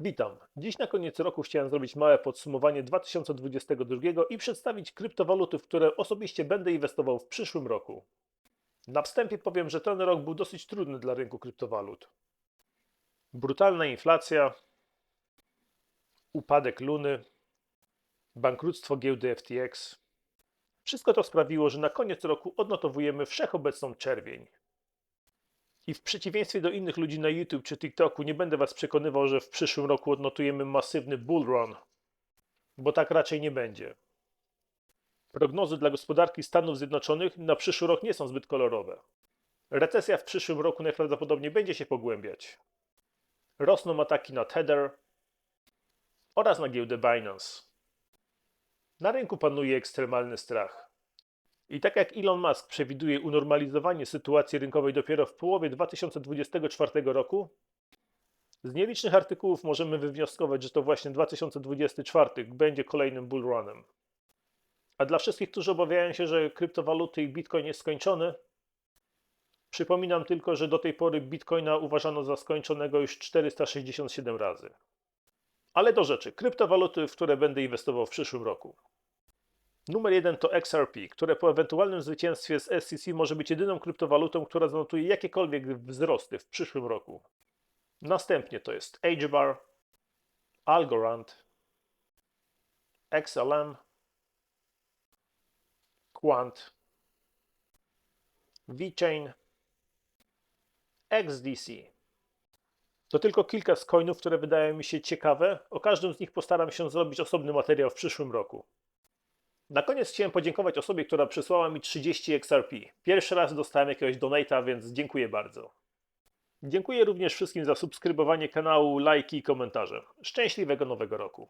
Witam. Dziś na koniec roku chciałem zrobić małe podsumowanie 2022 i przedstawić kryptowaluty, w które osobiście będę inwestował w przyszłym roku. Na wstępie powiem, że ten rok był dosyć trudny dla rynku kryptowalut. Brutalna inflacja, upadek Luny, bankructwo giełdy FTX. Wszystko to sprawiło, że na koniec roku odnotowujemy wszechobecną czerwień. I w przeciwieństwie do innych ludzi na YouTube czy TikToku, nie będę Was przekonywał, że w przyszłym roku odnotujemy masywny bull run, bo tak raczej nie będzie. Prognozy dla gospodarki Stanów Zjednoczonych na przyszły rok nie są zbyt kolorowe. Recesja w przyszłym roku najprawdopodobniej będzie się pogłębiać. Rosną ataki na Tether oraz na giełdę Binance. Na rynku panuje ekstremalny strach. I tak jak Elon Musk przewiduje unormalizowanie sytuacji rynkowej dopiero w połowie 2024 roku, z nielicznych artykułów możemy wywnioskować, że to właśnie 2024 będzie kolejnym bullrunem. A dla wszystkich, którzy obawiają się, że kryptowaluty i bitcoin jest skończony, przypominam tylko, że do tej pory bitcoina uważano za skończonego już 467 razy. Ale do rzeczy, kryptowaluty, w które będę inwestował w przyszłym roku. Numer jeden to XRP, które po ewentualnym zwycięstwie z SEC może być jedyną kryptowalutą, która zanotuje jakiekolwiek wzrosty w przyszłym roku. Następnie to jest AgeBar, Algorand, XLM, Quant, VeChain, XDC. To tylko kilka z coinów, które wydają mi się ciekawe. O każdym z nich postaram się zrobić osobny materiał w przyszłym roku. Na koniec chciałem podziękować osobie, która przysłała mi 30 XRP. Pierwszy raz dostałem jakiegoś donata, więc dziękuję bardzo. Dziękuję również wszystkim za subskrybowanie kanału, lajki i komentarze. Szczęśliwego nowego roku.